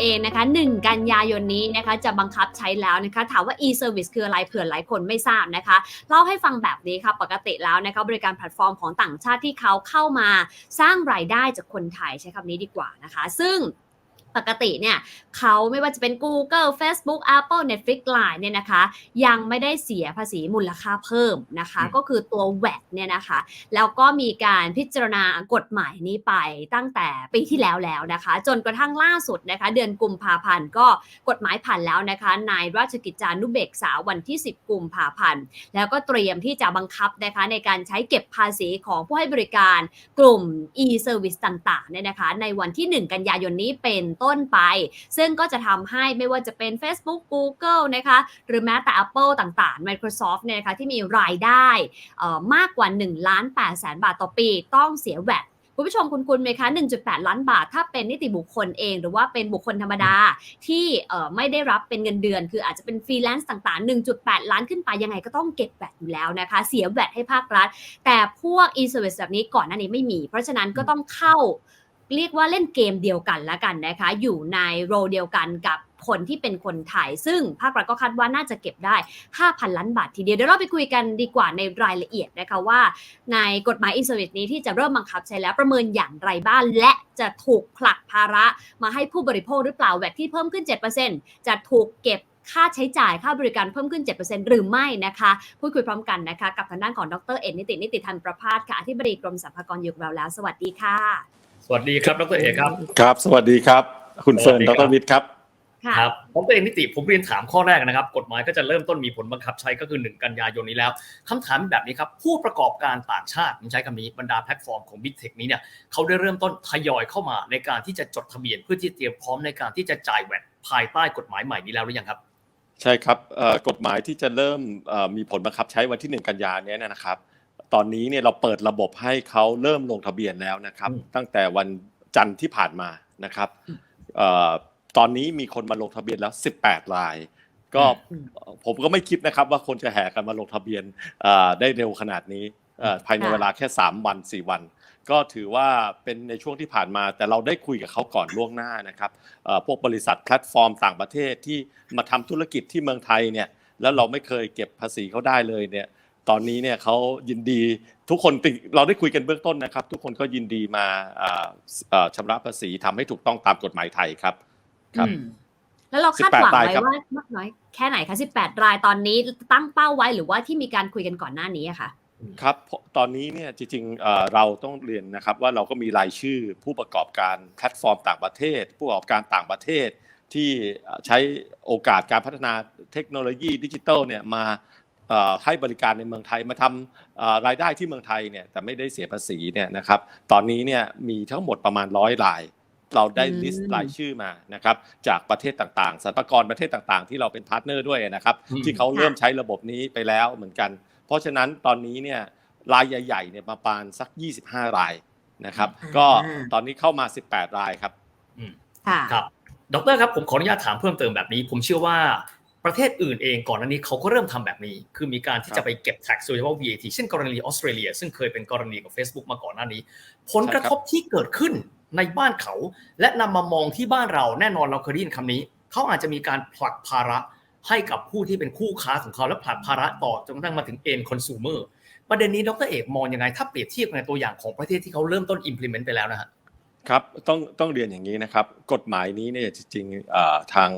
เองนะคะ 1 กันยายนนี้นะคะจะบังคับใช้แล้วนะคะ ถามว่า e-service คืออะไรเผื่อหลายคนไม่ทราบนะคะ เล่าให้ฟังแบบนี้ค่ะปกติแล้วนะคะบริการแพลตฟอร์มของต่างชาติที่เขาเข้ามาสร้างรายได้จากคนไทยใช้คำนี้ดีกว่านะคะ ซึ่ง ปกติเนี่ยเขาไม่ว่าจะเป็น Google Facebook Apple Netflix Line เนี่ยนะคะ ยังไม่ได้เสียภาษีมูลค่าเพิ่มนะคะอืมก็คือตัว VAT เนี่ยนะคะ แล้วก็มีการพิจารณากฎหมายนี้ไปตั้งแต่ปีที่แล้วแล้วนะคะ จนกระทั่งล่าสุดนะคะ เดือนกุมภาพันธ์ก็กฎหมายผ่านแล้วนะคะในราชกิจจานุเบกษาวันที่ 10 กุมภาพันธ์แล้วก็เตรียมที่จะบังคับนะคะ ในการใช้เก็บภาษีของผู้ให้บริการกลุ่ม e-service ต่างๆเนี่ยนะคะ ในวันที่ 1 กันยายนนี้เป็นต้นไป ซึ่งก็จะทำให้ไม่ว่าจะเป็น Facebook Google นะคะ หรือแม้แต่ Apple ต่างๆ Microsoft เนี่ยนะคะที่มีรายได้มากกว่า1ล้าน8แสนบาทต่อปี ต้องเสียแวดคุณผู้ชมคุณคุณไหมคะ 1.8 ล้านบาท ถ้าเป็นนิติบุคคลเอง หรือว่าเป็นบุคคลธรรมดาที่ไม่ได้รับเป็นเงินเดือน คืออาจจะเป็นฟรีแลนซ์ต่างๆ 1.8 ล้านขึ้นไปยังไงก็ต้องเก็บแวดอยู่แล้วนะคะ เสียแวดให้ภาครัฐ แต่พวก e-service แบบนี้ก่อนหน้านี้ไม่มี เพราะฉะนั้นก็ต้องเข้า เรียกว่าเล่นเกมเดียวกันล้วกันนะคะ อยู่ในโรเดียวกันกับคนที่เป็นคนไทยซึ่งภาครัฐก็คาดว่าน่าจะเก็บได้ 5,000 ล้านบาททีเดียว เดี๋ยวเราไปคุยกันดีกว่าในรายละเอียดนะคะว่า ในกฎหมายอินสวิตนี้ที่จะเริ่มบังคับใช้แล้วประเมินอย่างไรบ้างและจะถูกผลักภาระมาให้ผู้บริโภคหรือเปล่าแวดที่เพิ่มขึ้น 7%จะถูกเก็บค่าใช้จ่ายค่าบริการเพิ่มขึ้น 7%หรือไม่นะคะ พูดคุยพร้อมกันนะคะ กับทางด้านของดรเอ็นนิตินิติธันประพาสค่ะอธิบดีกรมสรรพากรอยู่กับเราแล้ว สวัสดีค่ะ วัสดีครับดรเอกครับ ครับ สวัสดีครับ คุณเฟิร์นสวัสดีดครับรวิทย์ครับค่ะครับดรเอกนิติผมเรียนถามข้อแรกนะครับ กฎหมายก็จะเริ่มต้นมีผลบังคับใช้ก็คือ 1 กันยายนนี้แล้วคำถามเป็นแบบนี้ครับ ผู้ประกอบการต่างชาติผมใช้คำนี้บรรดาแพลตฟอร์มของ Big Tech นี้เนี่ยเขาได้เริ่มต้นทยอยเข้ามาในการที่จะจดทะเบียนเพื่อที่เตรียมพร้อมในการที่จะจ่ายแวดภายใต้กฎหมายใหม่นี้แล้วหรือยังครับ ใช่ครับเอ่อกฎหมายที่จะเริ่มเอ่อมีผลบังคับใช้วันที่ 1 กันยายนเนี้นะครับ ตอนนี้เนี่ยเราเปิดระบบให้เขาเริ่มลงทะเบียนแล้วนะครับอืมตั้งแต่วันจันทร์ที่ผ่านมานะครับเอ่อตอนนี้มีคนมาลงทะเบียนแล้ว 18ราย ก็อืมผมก็ไม่คิดนะครับว่าคนจะแห่กันมาลงทะเบียนเอ่อได้เร็วขนาดนี้เอ่อภายในค่ะเวลาแค่ 3 วัน 4 วัน ก็ถือว่าเป็นในช่วงที่ผ่านมา แต่เราได้คุยกับเขาก่อนล่วงหน้านะครับเอ่อพวกบริษัทแพลตฟอร์มต่างประเทศที่มาทำธุรกิจที่เมืองไทยเนี่ยแล้วเราไม่เคยเก็บภาษีเขาได้เลยเนี่ย ตอนนี้เนี่ยเขายินดีทุกคนติเราได้คุยกันเบื้องต้นนะครับ ทุกคนก็ยินดีมาเอ่อเอ่อชำระภาษีทำให้ถูกต้องตามกฎหมายไทยครับครับอืมแล้วเราคาดหวัง18รายไว้ครับว่ามากน้อยแค่ไหนคะ18 รายตอนนี้ตั้งเป้าไว้หรือว่าที่มีการคุยกันก่อนหน้านี้อะค่ะครับเพราะตอนนี้เนี่ยจริงๆเอ่อเราต้องเรียนนะครับว่าเราก็มีรายชื่อผู้ประกอบการแพลตฟอร์มต่างประเทศ ผู้ประกอบการต่างประเทศ ที่ใช้โอกาสการพัฒนาเทคโนโลยีดิจิทัลเนี่ยมาเอ่อ ให้บริการในเมืองไทยมาทำเอ่อรายได้ที่เมืองไทยเนี่ยแต่ไม่ได้เสียภาษีเนี่ยนะครับตอนนี้เนี่ยมีทั้งหมดประมาณร้อยราย เราได้อืมลิสต์รายชื่อมานะครับจากประเทศต่างๆสรรพากรประเทศต่างๆ ที่เราเป็นพาร์ทเนอร์ด้วยนะครับอืมที่เขาเริ่มใช้ระบบนี้ไปแล้วเหมือนกัน เพราะฉะนั้นตอนนี้เนี่ยรายใหญ่ๆเนี่ยประมาณสัก 25 รายนะครับอ่าก็ตอนนี้เข้ามา 18 รายครับค่ะครับดรครับผมขออนุญาตถามเพิ่มเติมแบบนี้ ผมเชื่อว่า ประเทศอื่นเองก่อนหน้านี้เขาก็เริ่มทำแบบนี้ คือมีการที่ครัจะบไปเก็บ tax โดยเฉพาะ VAT เช่นกรณีออสเตรเลีย ซึ่งเคยเป็นกรณีกับ Facebook มาก่อนหน้านี้ ผลกระทบที่เกิดขึ้นในบ้านเขา และนำมามองที่บ้านเราแน่นอนเราเคยได้ยินคำนี้ เขาอาจจะมีการผลักภาระให้กับผู้ที่เป็นคู่ค้าของเขาและผลักภาระต่อจนกระทั่งมาถึง end consumer ประเด็นนี้ดรเอกมองยังไงถ้าเปรียบเทียบในตัวอย่างของประเทศที่เขาเริ่มต้น implement ไปแล้วนะฮะ ครับต้องต้องเรียนอย่างนี้นะครับ กฎหมายนี้เนี่ยจริงๆเอ่อทาง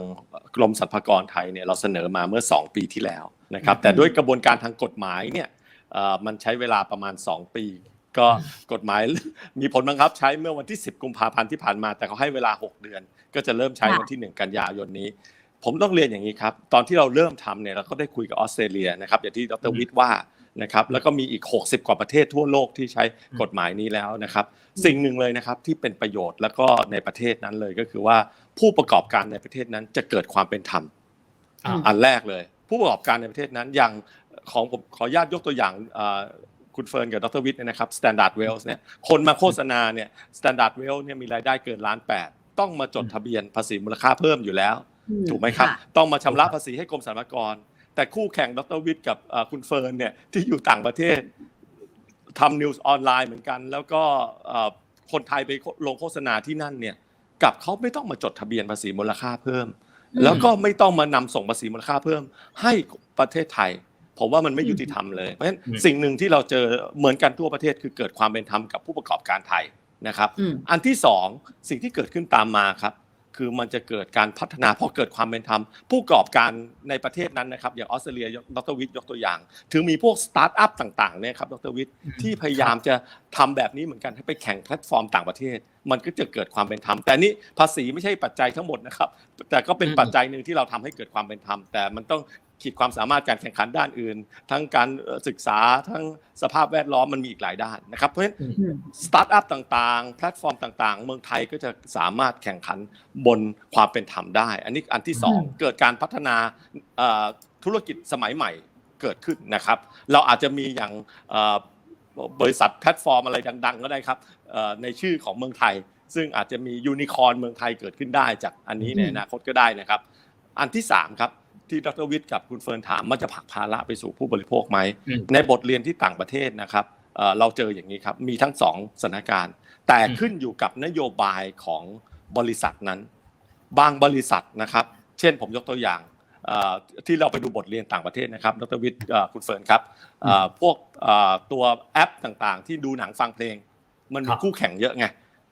กรมสรรพากรไทยเนี่ยเราเสนอมาเมื่อ 2 ปีที่แล้วนะครับ แต่ด้วยกระบวนการทางกฎหมายเนี่ยเอ่อมันใช้เวลาประมาณ 2 ปี ก็กฎหมายมีผลบังคับใช้เมื่อวันที่ 10 กุมภาพันธ์ที่ผ่านมาแต่เขาให้เวลา 6 เดือน ก็จะเริ่มใช้ค่ะวันที่ 1 กันยายนนี้ ผมต้องเรียนอย่างนี้ครับ ตอนที่เราเริ่มทำเนี่ยเราก็ได้คุยกับออสเตรเลียนะครับอย่างที่ดรวิทย์ว่า นะครับแล้วก็มีอีก 60 กว่าประเทศทั่วโลกที่ใช้กฎหมายนี้แล้วนะครับ สิ่งหนึ่งเลยนะครับที่เป็นประโยชน์แล้วก็ในประเทศนั้นเลยก็คือว่าผู้ประกอบการในประเทศนั้นจะเกิดความเป็นธรรมอ่าอันแรกเลย ผู้ประกอบการในประเทศนั้นอย่างของผมขออนุญาตยกตัวอย่างเอ่อคุณเฟิร์นกับดรวิทย์เนยนะครับ Standard Wells เนี่ยคนมาโฆษณาเนี่ย Standard Wells เนี่ยมีรายได้เกินล้านแปดต้องมาจดทะเบียนภาษีมูลค่าเพิ่มอยู่แล้วอืถูกไหมครับค่ะต้องมาชำระภาษีให้กรมสรรพากร แต่คู่แข่งดรวิทย์กับเอ่อคุณเฟิร์นเนี่ยที่อยู่ต่างประเทศทำนิวส์ออนไลน์เหมือนกัน แล้วก็เอ่อคนไทยไปลงโฆษณาที่นั่นเนี่ยกับเขาไม่ต้องมาจดทะเบียนภาษีมูลค่าเพิ่มอืมแล้วก็ไม่ต้องมานำส่งภาษีมูลค่าเพิ่ม ให้ประเทศไทยผมว่ามันไม่ยุติธรรมเลยเพราะฉะนั้นอืมสิ่งหนึ่งที่เราเจอเหมือนกันทั่วประเทศคือเกิดความเป็นธรรมกับผู้ประกอบการไทยนะครับอืมอันที่สองสิ่งที่เกิดขึ้นตามมาครับ คือมันจะเกิดการพัฒนาพอเกิดความเป็นธรรม ผู้ประกอบการในประเทศนั้นนะครับ อย่างออสเตรเลียดรวิทย์ยกตัวอย่าง ถึงมีพวกสตาร์ทอัพต่างๆเนี่ยครับดรวิทย์ที่พยายามจะทำแบบนี้เหมือนกันให้ไปแข่งแพลตฟอร์มต่างประเทศ มันก็จะเกิดความเป็นธรรมแต่นี่ภาษีไม่ใช่ปัจจัยทั้งหมดนะครับ แต่ก็เป็นอืมปัจจัยหนึ่งที่เราทำให้เกิดความเป็นธรรมแต่มันต้อง ขีดความสามารถการแข่งขันด้านอื่น ทั้งการเอ่อศึกษาทั้งสภาพแวดล้อมมันมีอีกหลายด้านนะครับเพราะฉะนั้นอืมสตาร์ทอัพต่างๆ แพลตฟอร์มต่าง ๆ เมืองไทยก็จะสามารถแข่งขันบนความเป็นธรรมได้ อันนี้อันที่สองอืมเกิดการพัฒนาเอ่อธุรกิจสมัยใหม่เกิดขึ้นนะครับ เราอาจจะมีอย่างเอ่อบริษัทแพลตฟอร์มอะไรดัง ๆ ก็ได้ครับเอ่อในชื่อของเมืองไทย ซึ่งอาจจะมียูนิคอร์นเมืองไทยเกิดขึ้นได้จากอันนี้ในอนาคตก็ได้นะครับ อันที่สามครับ ที่ดรวิทย์กับคุณเฟิร์นถามว่าจะผลักภาระไปสู่ผู้บริโภคไหมอืมในบทเรียนที่ต่างประเทศนะครับเอ่อเราเจออย่างนี้ครับมีทั้งสองสถานการณ์ แต่อืมขึ้นอยู่กับนโยบายของบริษัทนั้น บางบริษัทนะครับ เช่นผมยกตัวอย่างเอ่อที่เราไปดูบทเรียนต่างประเทศนะครับดรวิทย์เอ่อคุณเฟิร์นครับเอ่อพวกเอ่อตัวแอปต่างๆ ที่ดูหนังฟังเพลง มันคมีรับคู่แข่งเยอะไง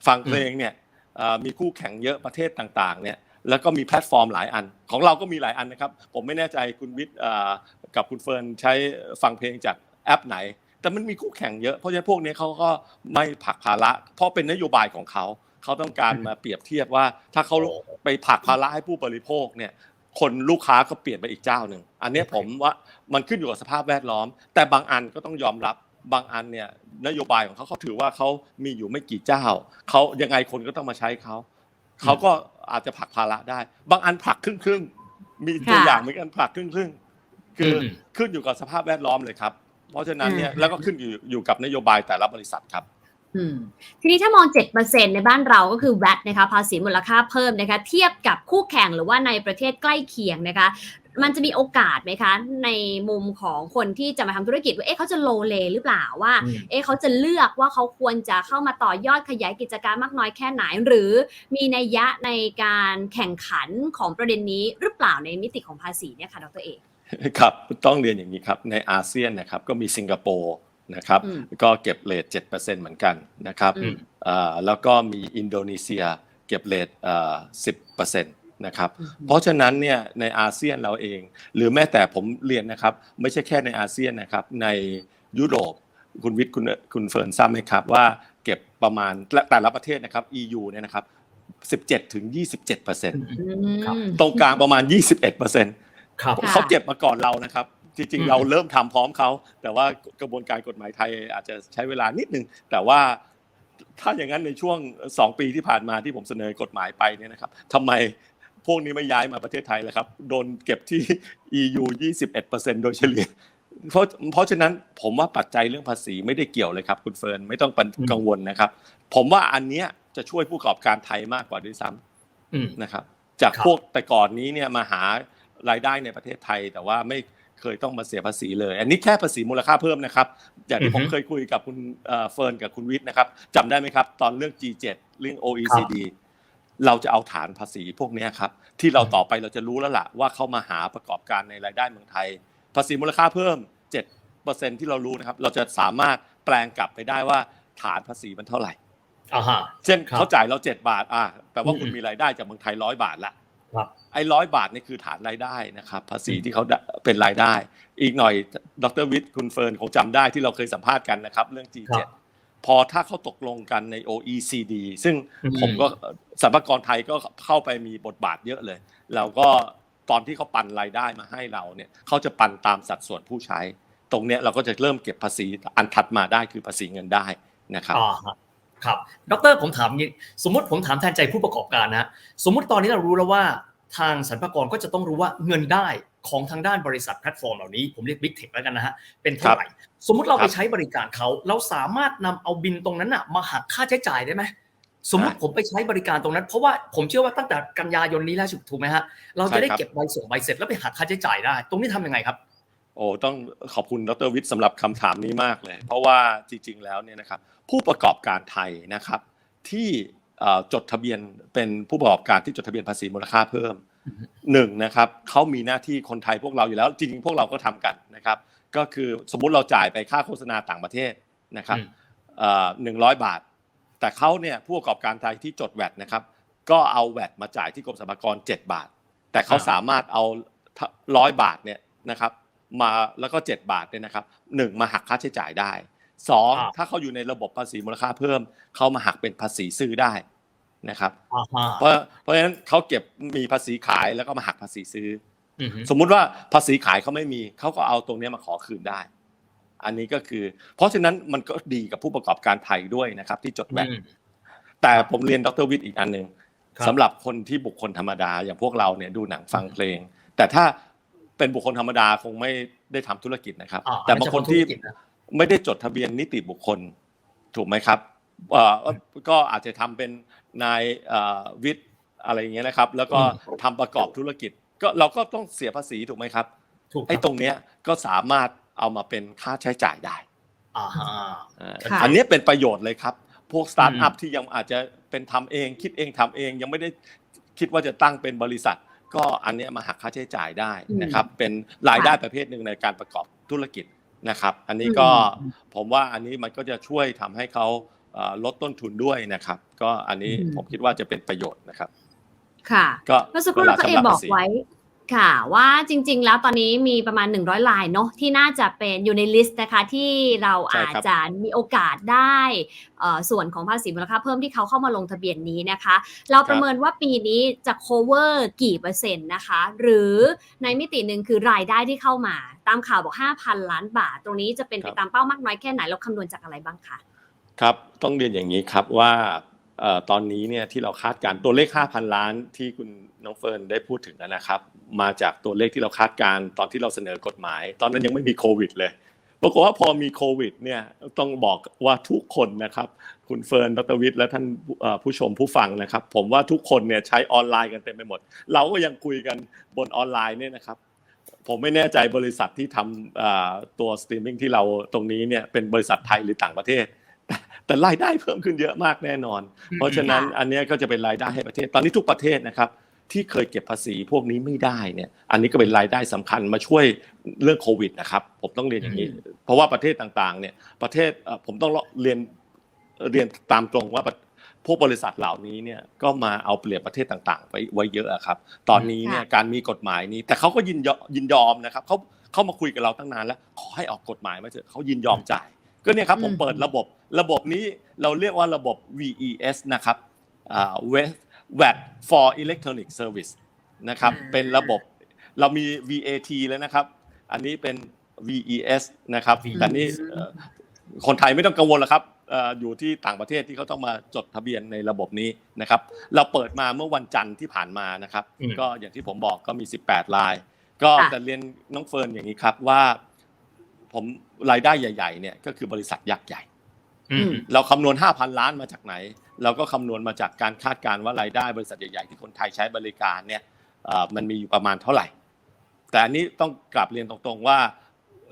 ฟังเพลงเนี่ยเอ่อมีคู่แข่งเยอะประเทศต่างๆเนี่ย แล้วก็มีแพลตฟอร์มหลายอัน ของเราก็มีหลายอันนะครับ ผมไม่แน่ใจคุณวิทย์กับคุณเฟิร์นใช้ฟังเพลงจากแอปไหน แต่มันมีคู่แข่งเยอะเพราะฉะนั้นพวกนี้เขาก็ไม่ผลักภาระ เพราะเป็นนโยบายของเขาเขาต้องการมาเปรียบเทียบว่า ถ้าเขาไปผลักภาระให้ผู้บริโภคเนี่ยคนลูกค้าก็เปลี่ยนไปอีกเจ้าหนึ่งอันนี้ผมว่ามันขึ้นอยู่กับสภาพแวดล้อม แต่บางอันก็ต้องยอมรับบางอันเนี่ยนโยบายของเขาเขาถือว่าเขามีอยู่ไม่กี่เจ้าเขายังไงคนก็ต้องมาใช้เขา เขาก็อาจจะผลักภาระได้ บางอันผลักครึ่งครึ่งๆมีตัวค่ะอย่างเหมือนกันผลักครึ่งครึ่งๆคืออมขึ้นอยู่กับสภาพแวดล้อมเลยครับ เพราะฉะนั้นเนี่ยอืมแล้วก็ขึ้นอยู่อยู่กับนโยบายแต่ละบริษัทครับอืมทีนี้ถ้ามอง 7%ในบ้านเราก็คือ VAT นะคะภาษีมูลค่าเพิ่มนะคะเทียบกับคู่แข่งหรือว่าในประเทศใกล้เคียงนะคะ มันจะมีโอกาสไหมคะ ในมุมของคนที่จะมาทำธุรกิจว่าเอ๊ะเขาจะโลเลหรือเปล่าว่าอืมเอ๊ะเขาจะเลือกว่าเขาควรจะเข้ามาต่อยอดขยายกิจการมากน้อยแค่ไหน หรือมีนัยยะในการแข่งขันของประเด็นนี้หรือเปล่าในมิติของภาษีเนี่ยค่ะดรเอกครับต้องเรียนอย่างนี้ครับในอาเซียนนะครับก็มีสิงคโปร์นะครับอืมก็เก็บเลท7%เหมือนกันนะครับอืมเอ่อแล้วก็มีอินโดนีเซียเก็บเลทเอ่อ10% นะครับอืมเพราะฉะนั้นเนี่ยในอาเซียนเราเอง หรือแม้แต่ผมเรียนนะครับ ไม่ใช่แค่ในอาเซียนนะครับ ในยุโรปคุณวิทย์คุณคุณเฟิร์นทราบไหมครับว่าเก็บประมาณและแต่ละประเทศนะครับ EU เนี่ยนะครับ17ถึง27%ครับตรงกลางประมาณ 21%ครับค่ะเขาเก็บมาก่อนเรานะครับ จริงอืมๆเราเริ่มทำพร้อมเขา แต่ว่ากระบวนการกฎหมายไทยอาจจะใช้เวลานิดนึง แต่ว่าถ้าอย่างนั้นในช่วง 2 ปีที่ผ่านมาที่ผมเสนอกฎหมายไปเนี่ยนะครับทำไม พวกนี้ไม่ย้ายมาประเทศไทยเลยครับ โดนเก็บที่ EU 21%โดยเฉลี่ยเพราะเพราะฉะนั้นผมว่าปัจจัยเรื่องภาษีไม่ได้เกี่ยวเลยครับ คุณเฟิร์นไม่ต้องเป็นอืมกังวลนะครับ ผมว่าอันเนี้ยจะช่วยผู้ประกอบการไทยมากกว่าด้วยซ้ำอืมนะครับ จากครับพวกแต่ก่อนนี้เนี่ยมาหารายได้ในประเทศไทย แต่ว่าไม่เคยต้องมาเสียภาษีเลย อันนี้แค่ภาษีมูลค่าเพิ่มนะครับอย่างที่ผมเคยคุยกับคุณเอ่อเฟิร์นกับคุณวิทย์นะครับจำได้ไหมครับ ตอนเรื่อง G7 เรื่อง OECD เราจะเอาฐานภาษีพวกเนี้ยครับ ที่เราต่อไปเราจะรู้แล้วล่ะว่าเขามาหาประกอบการในรายได้เมืองไทย ภาษีมูลค่าเพิ่ม 7%ที่เรารู้นะครับ เราจะสามารถแปลงกลับไปได้ว่าฐานภาษีมันเท่าไหร่อ่าฮะเช่นครับเขาจ่ายเรา 7 บาทอะแปลว่าคุณอืมมีรายได้จากเมืองไทยร้อยบาทละครับไอ้ร้อยบาทนี่คือฐานรายได้นะครับ ภาษีที่เขาได้เป็นรายได้ อีกหน่อยดรวิทย์คุณเฟิร์นคงจำได้ที่เราเคยสัมภาษณ์กันนะครับ เรื่องครั G7 บ พอถ้าเขาตกลงกันใน OECD ซึ่งอืมผมก็สรรพากรไทยก็เข้าไปมีบทบาทเยอะเลยเราก็ตอนที่เขาปันรายได้มาให้เราเนี่ยเขาจะปันตามสัดส่วนผู้ใช้ ตรงเนี้ยเราก็จะเริ่มเก็บภาษีอันถัดมาได้คือภาษีเงินได้นะครับอ่าฮะครับ ดรผมถามงี้สมมติผมถามแทนใจผู้ประกอบการนะ สมมติตอนนี้เรารู้แล้วว่าทางสรรพากรก็จะต้องรู้ว่าเงินได้ ของทางด้านบริษัทแพลตฟอร์มเหล่านี้ผมเรียก Big Tech แล้วกันนะฮะเป็นเท่าไหร่สมมุติเราครัไปบใช้บริการเขาเราสามารถนำเอาบินตรงนั้นน่ะมาหักค่าใช้จ่ายได้ไหมสมมติได้ผมไปใช้บริการตรงนั้น เพราะว่าผมเชื่อว่าตั้งแต่กันยายนนี้แล้วถูกไหมฮะเราจะได้ใช่ครับเก็บใบส่งใบเสร็จแล้วไปหักค่าใช้จ่ายได้ ตรงนี้ทำยังไงครับ โอ้ต้องขอบคุณดรวิทย์สำหรับคำถามนี้มากเลย เพราะว่าจริง ๆ แล้วเนี่ยนะครับผู้ประกอบการไทยนะครับที่เอ่อจดทะเบียนเป็นผู้ประกอบการที่จดทะเบียนภาษีมูลค่าเพิ่มอือฮึ หนึ่งนะครับเขามีหน้าที่คนไทยพวกเราอยู่แล้ว จริงๆพวกเราก็ทำกันนะครับ ก็คือสมมุติเราจ่ายไปค่าโฆษณาต่างประเทศนะครับอืมหนึ่งร้อยบาท แต่เขาเนี่ยผู้ประกอบการไทยที่จดแวดนะครับ ก็เอาแวดมาจ่ายที่กรมสรรพากร7บาท แต่เขาอ่าสามารถเอาร้อยบาทเนี่ยนะครับมาแล้วก็ 7 บาทเนี่ยนะครับหนึ่งมาหักค่าใช้จ่ายได้สองอ่าถ้าเขาอยู่ในระบบภาษีมูลค่าเพิ่ม เขามาหักเป็นภาษีซื้อได้ นะครับอ่าฮะเพราะเพราะฉะนั้นเขาเก็บมีภาษีขายแล้วก็มาหักภาษีซื้ออือฮึสมมุติว่าภาษีขายเขาไม่มีเขาก็เอาตรงเนี้ยมาขอคืนได้ อันนี้ก็คือ เพราะฉะนั้นมันก็ดีกับผู้ประกอบการไทยด้วยนะครับ ที่จดแวดอืมแต่ผมเรียนดรวิทย์อีกอันหนึ่งครับสำหรับคนที่บุคคลธรรมดา อย่างพวกเราเนี่ยดูหนังฟังเพลง แต่ถ้าเป็นบุคคลธรรมดาคงไม่ได้ทำธุรกิจนะครับอ่แต่บางคนที่ไม่ใช่ธุรกิจนะไม่ได้จดทะเบียนนิติบุคคลถูกไหมครับเอ่อก็อาจจะทำเป็น นายเอ่อวิทย์อะไรอย่างเงี้ยนะครับ แล้วก็ทำประกอบธุรกิจ ก็เราก็ต้องเสียภาษีถูกไหมครับถูกไอ้ตรงเนี้ยก็สามารถเอามาเป็นค่าใช้จ่ายได้อ่าฮะอ่าค่ะอันเนี้ยเป็นประโยชน์เลยครับ พวกสตาร์ทอัพอืมที่ยังอาจจะเป็นทำเอง คิดเองทำเองยังไม่ได้คิดว่าจะตั้งเป็นบริษัท ก็อันเนี้ยมาหักค่าใช้จ่ายได้นะครับ เป็นรายได้ประเภทหนึ่งในการประกอบธุรกิจนะครับ อันนี้ก็ผมว่าอันนี้มันก็จะช่วยทำให้เขาเอ่อ ลดต้นทุนด้วยนะครับ ก็อันนี้อืมผมคิดว่าจะเป็นประโยชน์นะครับ ค่ะก็เมื่อสักครู่เราก็เอบอกไว้ค่ะว่าจริง ๆ แล้วตอนนี้มีประมาณ 100ลายเนาะที่น่าจะเป็นอยู่ในลิสต์นะคะที่เราใช่อาจครับจะมีโอกาสได้เอ่อส่วนของภาษีมูลค่าเพิ่มที่เขาเข้ามาลงทะเบียนนี้นะคะ เราประเมินว่าปีนี้จะ cover กี่เปอร์เซ็นต์นะคะ หรือในมิติหนึ่งคือรายได้ที่เข้ามา ตามข่าวบอก 5,000 ล้านบาท ตรงนี้จะเป็นไปตามเป้ามากน้อยแค่ไหนเราคำนวณจากอะไรบ้างคะ ครับต้องเรียนอย่างนี้ครับว่าตอนนี้เนี่ยที่เราคาดการ์ตัวเลข 5,000 ล้านที่คุณน้องเฟิร์นได้พูดถึงนะครับ มาจากตัวเลขที่เราคาดการ์ตอนที่เราเสนอกฎหมาย ตอนนั้นยังไม่มีโควิดเลยปรากฏว่าพอมีโควิดเนี่ยต้องบอกว่าทุกคนนะครับ คุณเฟิร์นดรวิทย์และท่านผู้ชมผู้ฟังนะครับ ผมว่าทุกคนเนี่ยใช้ออนไลน์กันเต็มไปหมด เราก็ยังคุยกันบนออนไลน์เนี่ยนะครับผมไม่แน่ใจบริษัทที่ทำตัวสตรีมมิ่งที่เราตรงนี้เนี่ยเป็นบริษัทไทยหรือต่างประเทศ แต่แต่รายได้เพิ่มขึ้นเยอะมากแน่นอน เพราะฉะนั้นอันเนี้ยก็จะเป็นรายได้ให้ประเทศ ตอนนี้ทุกประเทศนะครับที่เคยเก็บภาษีพวกนี้ไม่ได้เนี่ยอันนี้ก็เป็นรายได้สำคัญมาช่วยเรื่องโควิดนะครับผมต้องเรียนอย่างนี้ เพราะว่าประเทศต่างๆเนี่ยประเทศเอ่อผมต้องเรียนเรียนตามตรงว่าประพวกบริษัทเหล่านี้เนี่ยก็มาเอาเปรียบประเทศต่างๆไว้ไว้เยอะอะครับ ตอนนี้เนี่ยการมีกฎหมายนี้ แต่เขาก็ยินยอมยินยอมนะครับเขาเขามาคุยกับเราตั้งนานแล้ว ขอให้ออกกฎหมายมาเถอะเขายินยอมจ่าย ก็เนี่ยครับผมอืมเปิดระบบ ระบบนี้เราเรียกว่าระบบ VES นะครับอ่า VAT for Electronic Service นะครับอ่าเป็นระบบเรามี VAT แล้วนะครับ อันนี้เป็น VES นะครับ VES แต่นี่เอ่อคนไทยไม่ต้องกังวลหรอกครับเอ่ออยู่ที่ต่างประเทศที่เขาต้องมาจดทะเบียนในระบบนี้นะครับ เราเปิดมาเมื่อวันจันทร์ที่ผ่านมานะครับอืมก็อย่างที่ผมบอกก็มี 18 ลาย ก็ค่ะแต่เรียนน้องเฟิร์นอย่างนี้ครับว่าผมรายได้ใหญ่ ๆ เนี่ยก็คือบริษัทยักษ์ใหญ่อืม เราคำนวณ 5,000 ล้านมาจากไหน เราก็คำนวณมาจากการคาดการณ์ว่ารายได้บริษัทใหญ่ๆที่คนไทยใช้บริการเนี่ยเอ่อมันมีอยู่ประมาณเท่าไหร่ แต่อันนี้ต้องกลับเรียนตรงๆว่า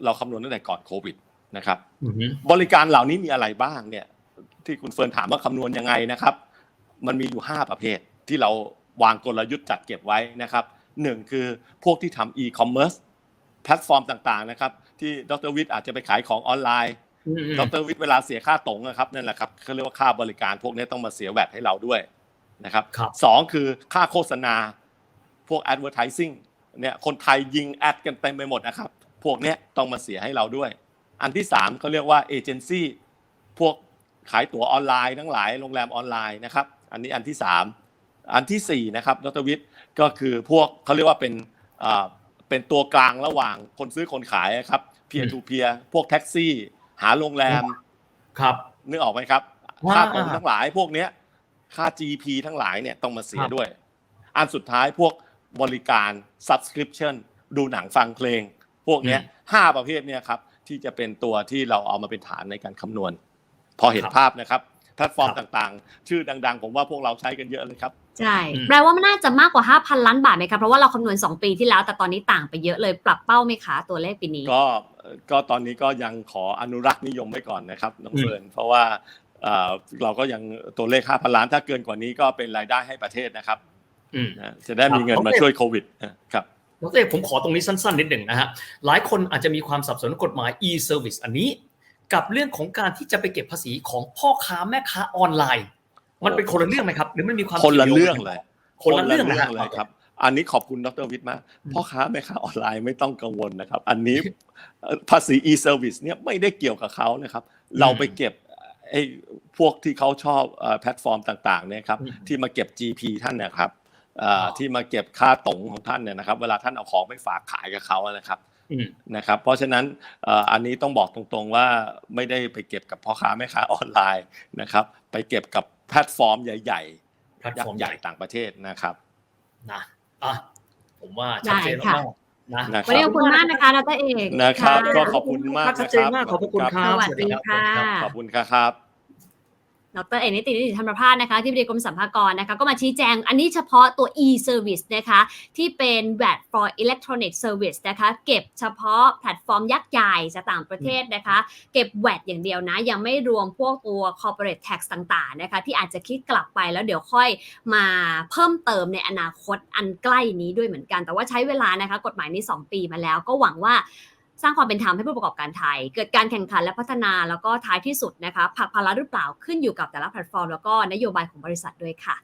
เราคำนวณตั้งแต่ก่อนโควิดนะครับอืมบริการเหล่านี้มีอะไรบ้างเนี่ย ที่คุณเฟิร์นถามว่าคำนวณยังไงนะครับ มันมีอยู่ 5 ประเภทที่เราวางกลยุทธ์จัดเก็บไว้นะครับหนึ่งคือพวกที่ทำ e-commerce แพลตฟอร์มต่างๆนะครับ ที่ดรวิทย์อาจจะไปขายของออนไลน์อืม ดรวิทย์เวลาเสียค่าตรงนะครับนั่นแหละครับเขาเรียกว่าค่าบริการพวกนี้ต้องมาเสียแวดให้เราด้วยนะครับครับสองคือค่าโฆษณาพวก advertising เนี่ยคนไทยยิงแอดกันเต็มไปหมดนะครับ พวกเนี้ยต้องมาเสียให้เราด้วย อันที่สามเขาเรียกว่าเอเจนซี่พวกขายตั๋วออนไลน์ทั้งหลายโรงแรมออนไลน์นะครับ อันนี้อันที่สามอันที่สี่นะครับดรวิทย์ก็คือพวกเขาเรียกว่าเป็นอ่าเป็นตัวกลางระหว่างคนซื้อคนขายครับ peer to peer พวกแท็กซี่ หาโรงแรมครับนึกออกไหมครับว่าค่าตรงทั้งหลายพวกเนี้ยค่า GP ทั้งหลายเนี่ยต้องมาเสียครับด้วย อันสุดท้ายพวกบริการ subscription ดูหนังฟังเพลง พวกเนี้ยห้าประเภทเนี่ยครับที่จะเป็นตัวที่เราเอามาเป็นฐานในการคำนวณ พอเห็นภาพนะครับ แพลตฟอร์มต่างๆ ชื่อดัง ๆ ผมว่าพวกเราใช้กันเยอะเลยครับ ใช่อืมแปลว่ามันน่าจะมากกว่า 5,000 ล้านบาทไหมคะเพราะว่าเราคำนวณ 2 ปีที่แล้ว แต่ตอนนี้ต่างไปเยอะเลยปรับเป้าไหมคะตัวเลขปีนี้ ก็ก็ตอนนี้ก็ยังขออนุรักษ์นิยมไว้ก่อนนะครับน้องเฟิร์นเพราะว่าเอ่อเราก็ยังตัวเลข5,000ล้านถ้าเกินกว่านี้ก็เป็นรายได้ให้ประเทศนะครับอืมนะจะได้มีเงินมาช่วยโควิดนะครับดรเอกผมขอตรงนี้สั้นๆ นิดหนึ่งนะฮะหลายคนอาจจะมีความสับสนกฎหมาย e-service อันนี้ กับเรื่องของการที่จะไปเก็บภาษีของพ่อค้าแม่ค้าออนไลน์ มันเป็นคนละเรื่องไหมครับ หรือมันมีความคนละกี่ยวเรื่องเลย คนละเรื่องนะฮะเลยครับ อันนี้ขอบคุณดรวิทย์มากพ่อค้าแม่ค้าออนไลน์ไม่ต้องกังวลนะครับ อันนี้เอ่อภาษี e-service เนี่ยไม่ได้เกี่ยวกับเขานะครับ เราไปเก็บไอ้พวกที่เขาชอบเอ่อแพลตฟอร์มต่างๆเนี่ยครับอืมที่มาเก็บ GP ท่านเนะครับเอ่อที่มาเก็บค่าตรงของท่านเนี่ยนะครับ เวลาท่านเอาของไปฝากขายกับเขานะครับอืม นะครับเพราะฉะนั้นเอ่ออันนี้ต้องบอกตรงๆว่าไม่ได้ไปเก็บกับพ่อค้าแม่ค้าออนไลน์นะครับ ไปเก็บกับแพลตฟอร์มใหญ่แพลตๆยัฟกอร์มษ์ใหใหญ่ญ่ต่างประเทศนะครับนะอะผมว่าชัดเจนได้ค่ะมากๆนะนะควันรันี้บขอบคุณมากนะคะดรเอกนะครับะก็ขอบคุณมากชัดนะเจคนรับมากขอบพระคุณครับสวัสดีค่ะขอบคุณครับ ดรเอกนิตินิติธรรมภาสนะคะที่บดีกรมสรรพากรนะคะก็มาชี้แจงอันนี้เฉพาะตัว e-service นะคะที่เป็น VAT for electronic service นะคะเก็บเฉพาะแพลตฟอร์มยักษ์ใหญ่จากต่างประเทศนะคะ เก็บ VAT อย่างเดียวนะ ยังไม่รวมพวกตัว corporate tax ต่างๆนะคะที่อาจจะคิดกลับไปแล้วเดี๋ยวค่อยมาเพิ่มเติมในอนาคตอันใกล้นี้ด้วยเหมือนกัน แต่ว่าใช้เวลานะคะกฎหมายนี้ 2 ปีมาแล้วก็หวังว่า สร้างความเป็นธรรมให้ผู้ประกอบการไทย เกิดการแข่งขันและพัฒนาแล้วก็ท้ายที่สุดนะคะผลักภาระหรือเปล่าขึ้นอยู่กับแต่ละแพลตฟอร์ม แล้วก็นโยบายของบริษัทด้วยค่ะ